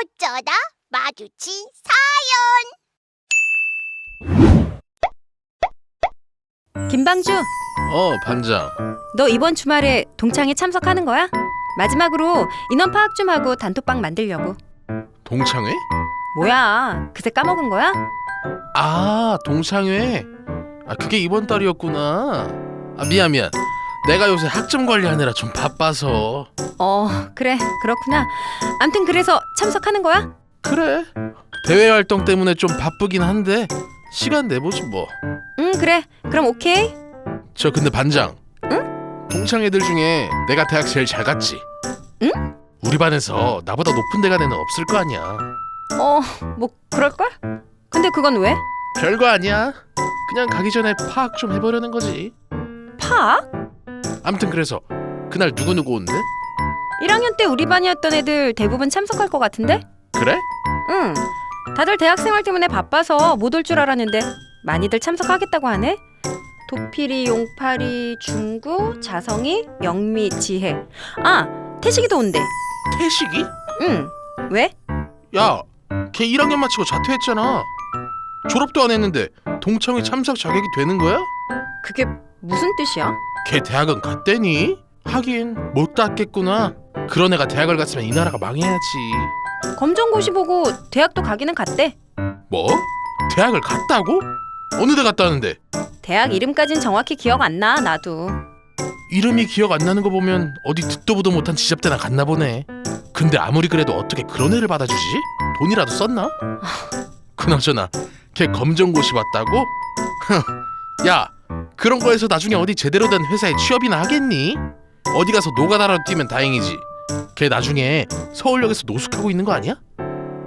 어쩌다 마주친 김방주, 어, 반장. 너 이번 주말에 동창회 참석하는 거야? 마지막으로 인원 파악 좀 하고 단톡방 만들려고. 동창회? 뭐야? 그새 까먹은 거야? 아, 동창회. 아, 그게 이번 달이었구나. 아, 미안 미안. 내가 요새 학점 관리하느라 좀 바빠서. 어, 그래. 그렇구나. 암튼 그래서 참석하는 거야? 그래. 대외 활동 때문에 좀 바쁘긴 한데 시간 내보지 뭐. 응, 그래. 그럼 오케이. 저 근데 반장. 응? 동창회들 중에 내가 대학 제일 잘 갔지. 응? 우리 반에서 나보다 높은 데가 내는 없을 거 아니야. 어, 뭐 그럴 걸? 근데 그건 왜? 별거 아니야. 그냥 가기 전에 파악 좀 해보려는 거지. 파악? 암튼 그래서 그날 누구 누구 온대? 1학년 때 우리 반이었던 애들 대부분 참석할 것 같은데? 그래? 응. 다들 대학생활 때문에 바빠서 못 올 줄 알았는데 많이들 참석하겠다고 하네. 도피리, 용파리, 중구, 자성이, 영미, 지혜. 아, 태식이도 온대. 태식이? 응. 왜? 야, 걔 1학년 마치고 자퇴했잖아. 졸업도 안 했는데 동창회 참석 자격이 되는 거야? 그게 무슨 뜻이야? 걔 대학은 갔대니? 하긴 못 갔겠구나. 그런 애가 대학을 갔으면 이 나라가 망해야지. 검정고시 보고 대학도 가기는 갔대. 뭐? 대학을 갔다고? 어느 데 갔다는데? 대학 이름까진 정확히 기억 안 나, 나도. 이름이 기억 안 나는 거 보면 어디 듣도 보도 못한 지잡대나 갔나 보네. 근데 아무리 그래도 어떻게 그런 애를 받아주지? 돈이라도 썼나? 그나저나 걔 검정고시 봤다고? 야 그런 거에서 나중에 어디 제대로 된 회사에 취업이나 하겠니? 어디 가서 노가다라도 뛰면 다행이지. 걔 나중에 서울역에서 노숙하고 있는 거 아니야?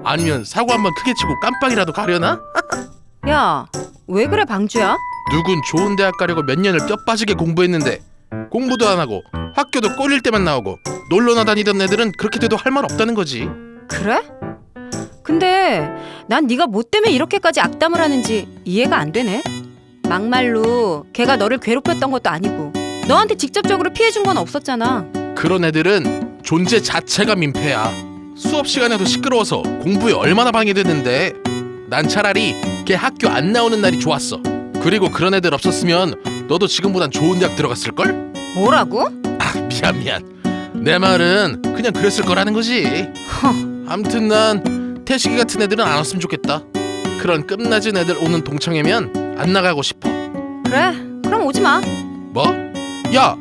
아니면 사고 한 번 크게 치고 깜빵이라도 가려나? 야, 왜 그래, 방주야? 누군 좋은 대학 가려고 몇 년을 뼈 빠지게 공부했는데 공부도 안 하고 학교도 꼴릴 때만 나오고 놀러나 다니던 애들은 그렇게 돼도 할 말 없다는 거지. 그래? 근데 난 네가 뭐 때문에 이렇게까지 악담을 하는지 이해가 안 되네. 막말로 걔가 너를 괴롭혔던 것도 아니고 너한테 직접적으로 피해 준 건 없었잖아. 그런 애들은 존재 자체가 민폐야. 수업 시간에도 시끄러워서 공부에 얼마나 방해되는데. 난 차라리 걔 학교 안 나오는 날이 좋았어. 그리고 그런 애들 없었으면 너도 지금보단 좋은 대학 들어갔을 걸? 뭐라고? 아 미안 미안. 내 말은 그냥 그랬을 거라는 거지. 암튼 난 태식이 같은 애들은 안 왔으면 좋겠다. 그런 끝나진 애들 오는 동창회면 안 나가고 싶어. 그래, 그럼 오지 마. 뭐? 야,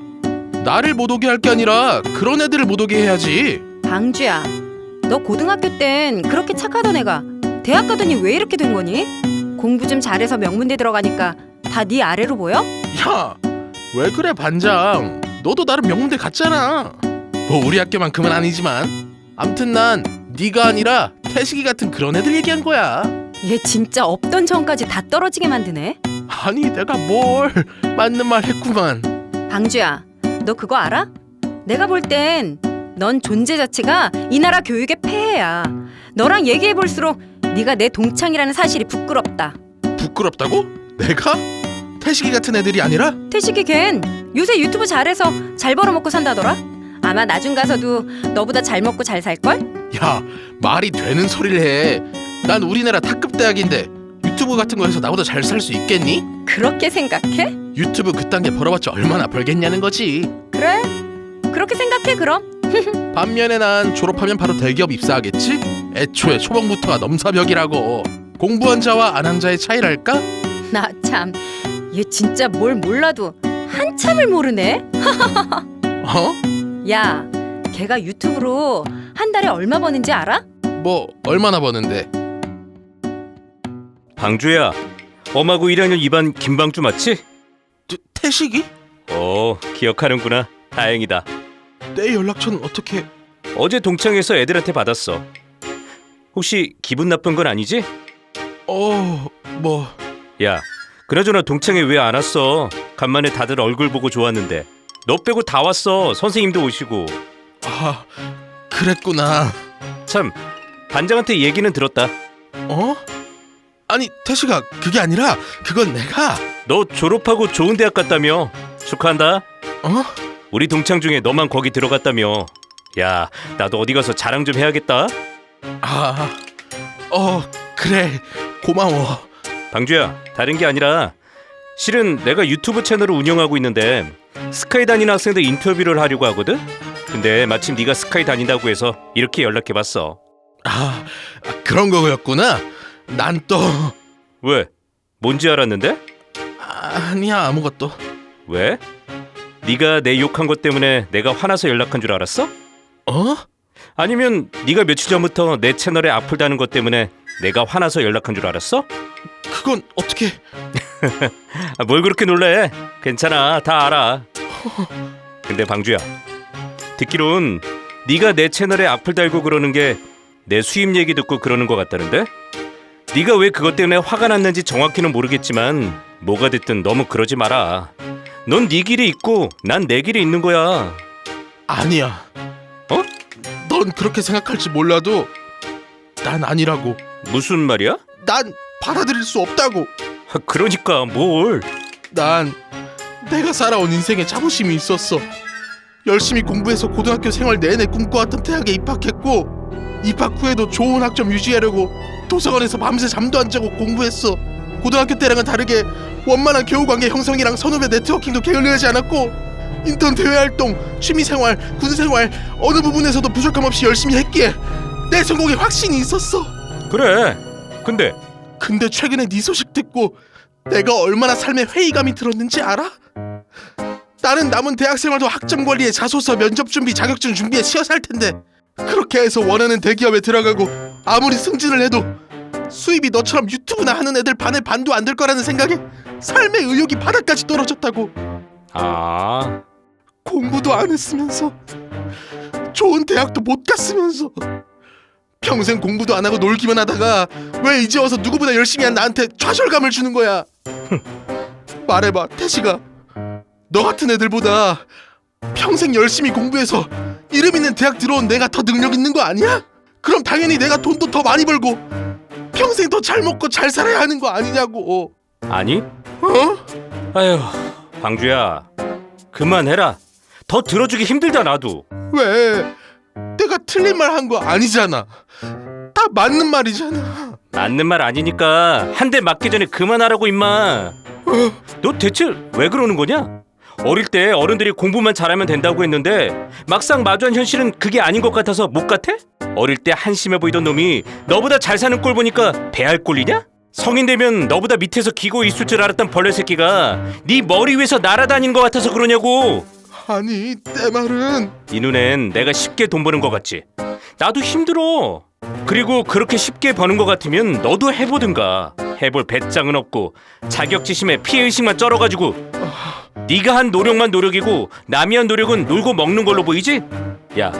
나를 못 오게 할 게 아니라 그런 애들을 못 오게 해야지. 방주야, 너 고등학교 땐 그렇게 착하던 애가 대학 가더니 왜 이렇게 된 거니? 공부 좀 잘해서 명문대 들어가니까 다 네 아래로 보여? 야, 왜 그래 반장? 너도 나름 명문대 갔잖아. 뭐 우리 학교만큼은 아니지만. 암튼 난 네가 아니라 태식이 같은 그런 애들 얘기한 거야. 얘 진짜 없던 정까지 다 떨어지게 만드네. 아니 내가 뭘 맞는 말 했구만. 방주야, 너 그거 알아? 내가 볼 땐 넌 존재 자체가 이 나라 교육의 폐해야. 너랑 얘기해 볼수록 네가 내 동창이라는 사실이 부끄럽다. 부끄럽다고? 내가? 태식이 같은 애들이 아니라? 태식이 걘 요새 유튜브 잘해서 잘 벌어먹고 산다더라. 아마 나중 가서도 너보다 잘 먹고 잘 살걸? 야 말이 되는 소리를 해. 난 우리나라 탑급 대학인데 유튜브 같은 거 해서 나보다 잘 살 수 있겠니? 그렇게 생각해? 유튜브 그딴 게 벌어봤자 얼마나 벌겠냐는 거지. 그래? 그렇게 생각해 그럼? 반면에 난 졸업하면 바로 대기업 입사하겠지? 애초에 초봉부터가 넘사벽이라고. 공부한 자와 안 한 자의 차이랄까? 나 참, 얘 진짜 뭘 몰라도 한참을 모르네. 어? 야, 걔가 유튜브로 한 달에 얼마 버는지 알아? 뭐 얼마나 버는데? 방주야, 엄하고 1학년 2반 김방주 맞지? 태, 태식이? 어, 기억하는구나. 다행이다. 내 연락처는 어떻게? 어제 동창회에서 애들한테 받았어. 혹시 기분 나쁜 건 아니지? 어, 뭐 야, 그나저나 동창회 왜 안 왔어? 간만에 다들 얼굴 보고 좋았는데. 너 빼고 다 왔어. 선생님도 오시고. 아, 그랬구나. 참, 반장한테 얘기는 들었다. 어? 아니 태식아 그게 아니라 그건 내가 너 졸업하고 좋은 대학 갔다며. 축하한다. 어? 우리 동창 중에 너만 거기 들어갔다며. 야, 나도 어디 가서 자랑 좀 해야겠다. 아 아, 어, 그래. 고마워. 방주야, 다른 게 아니라 실은 내가 유튜브 채널을 운영하고 있는데 스카이 다니는 학생들 인터뷰를 하려고 하거든. 근데 마침 네가 스카이 다닌다고 해서 이렇게 연락해봤어. 아, 그런 거였구나. 난 또 왜? 뭔지 알았는데? 아니야 아무것도. 왜? 네가 내 욕한 것 때문에 내가 화나서 연락한 줄 알았어? 어? 아니면 네가 며칠 전부터 내 채널에 악플 다는 것 때문에 내가 화나서 연락한 줄 알았어? 그건 어떻게? 아, 뭘 그렇게 놀래? 괜찮아, 다 알아. 근데 방주야, 듣기론 네가 내 채널에 악플 달고 그러는 게 내 수입 얘기 듣고 그러는 것 같다는데? 네가 왜 그것 때문에 화가 났는지 정확히는 모르겠지만 뭐가 됐든 너무 그러지 마라. 넌 네 길이 있고 난 내 길이 있는 거야. 아니야. 어? 넌 그렇게 생각할지 몰라도 난 아니라고. 무슨 말이야? 난 받아들일 수 없다고. 아, 그러니까 뭘? 난 내가 살아온 인생에 자부심이 있었어. 열심히 공부해서 고등학교 생활 내내 꿈꿔왔던 대학에 입학했고 입학 후에도 좋은 학점 유지하려고 도서관에서 밤새 잠도 안 자고 공부했어. 고등학교 때랑은 다르게 원만한 교우 관계 형성이랑 선후배 네트워킹도 게을리하지 않았고 인턴 대외 활동, 취미 생활, 군사 생활 어느 부분에서도 부족함 없이 열심히 했기에 내 성공에 확신이 있었어. 그래. 근데 근데 최근에 네 소식 듣고 내가 얼마나 삶에 회의감이 들었는지 알아? 나는 남은 대학 생활도 학점 관리에 자소서 면접 준비 자격증 준비에 치여 살 텐데 그렇게 해서 원하는 대기업에 들어가고 아무리 승진을 해도 수입이 너처럼 유튜브나 하는 애들 반의 반도 안 될 거라는 생각에 삶의 의욕이 바닥까지 떨어졌다고 아 공부도 안 했으면서 좋은 대학도 못 갔으면서 평생 공부도 안 하고 놀기만 하다가 왜 이제 와서 누구보다 열심히 한 나한테 좌절감을 주는 거야? 말해봐, 태식아. 너 같은 애들보다 평생 열심히 공부해서 이름 있는 대학 들어온 내가 더 능력 있는 거 아니야? 그럼 당연히 내가 돈도 더 많이 벌고 평생 더 잘 먹고 잘 살아야 하는 거 아니냐고. 아니? 어? 아휴 방주야 그만해라. 더 들어주기 힘들다 나도. 왜? 내가 틀린 말 한 거 아니잖아. 다 맞는 말이잖아. 맞는 말 아니니까 한 대 맞기 전에 그만하라고 임마. 너 대체 왜 그러는 거냐? 어릴 때 어른들이 공부만 잘하면 된다고 했는데 막상 마주한 현실은 그게 아닌 것 같아서 못 같아? 어릴 때 한심해 보이던 놈이 너보다 잘 사는 꼴 보니까 배할 꼴이냐? 성인 되면 너보다 밑에서 기고 있을 줄 알았던 벌레 새끼가 네 머리 위에서 날아다니는 것 같아서 그러냐고. 아니, 내 말은 이 눈엔 내가 쉽게 돈 버는 것 같지? 나도 힘들어. 그리고 그렇게 쉽게 버는 것 같으면 너도 해보든가. 해볼 배짱은 없고 자격지심에 피해의식만 쩔어가지고 네가 한 노력만 노력이고 남이 한 노력은 놀고 먹는 걸로 보이지? 야,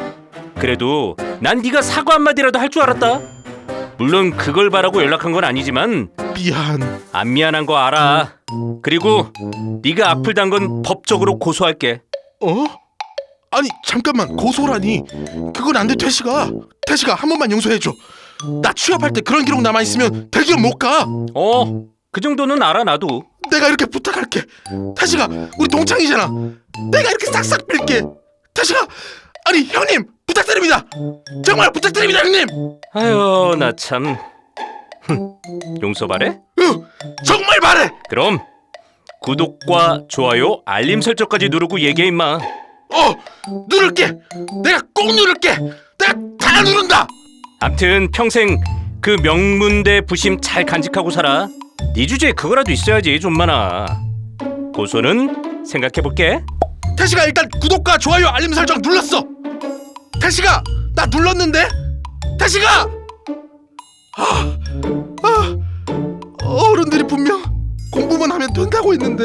그래도 난 네가 사과 한마디라도 할 줄 알았다. 물론 그걸 바라고 연락한 건 아니지만 미안. 안 미안한 거 알아. 그리고 네가 악플 단건 법적으로 고소할게. 어? 아니, 잠깐만. 고소라니. 그건 안 돼, 태식아. 태식아, 한 번만 용서해줘. 나 취업할 때 그런 기록 남아 있으면 대기업 못 가. 어, 그 정도는 알아 나도. 내가 이렇게 부탁할게. 태식아, 우리 동창이잖아. 내가 이렇게 싹싹 빌게. 태식아, 아니 형님 부탁드립니다. 정말 부탁드립니다, 형님. 아유 나 참. 용서 바래? 으, 정말 말해. 그럼 구독과 좋아요, 알림 설정까지 누르고 얘기해 임마. 어, 누를게. 내가 꼭 누를게. 내가 다 누른다. 암튼 평생 그 명문대 부심 잘 간직하고 살아. 네 주제에 그거라도 있어야지 좀 많아. 고소는 생각해 볼게. 태식아 일단 구독과 좋아요, 알림 설정 눌렀어. 태식아, 나 눌렀는데. 태식아. 아, 아, 어른들이 분명 공부만 하면 된다고 했는데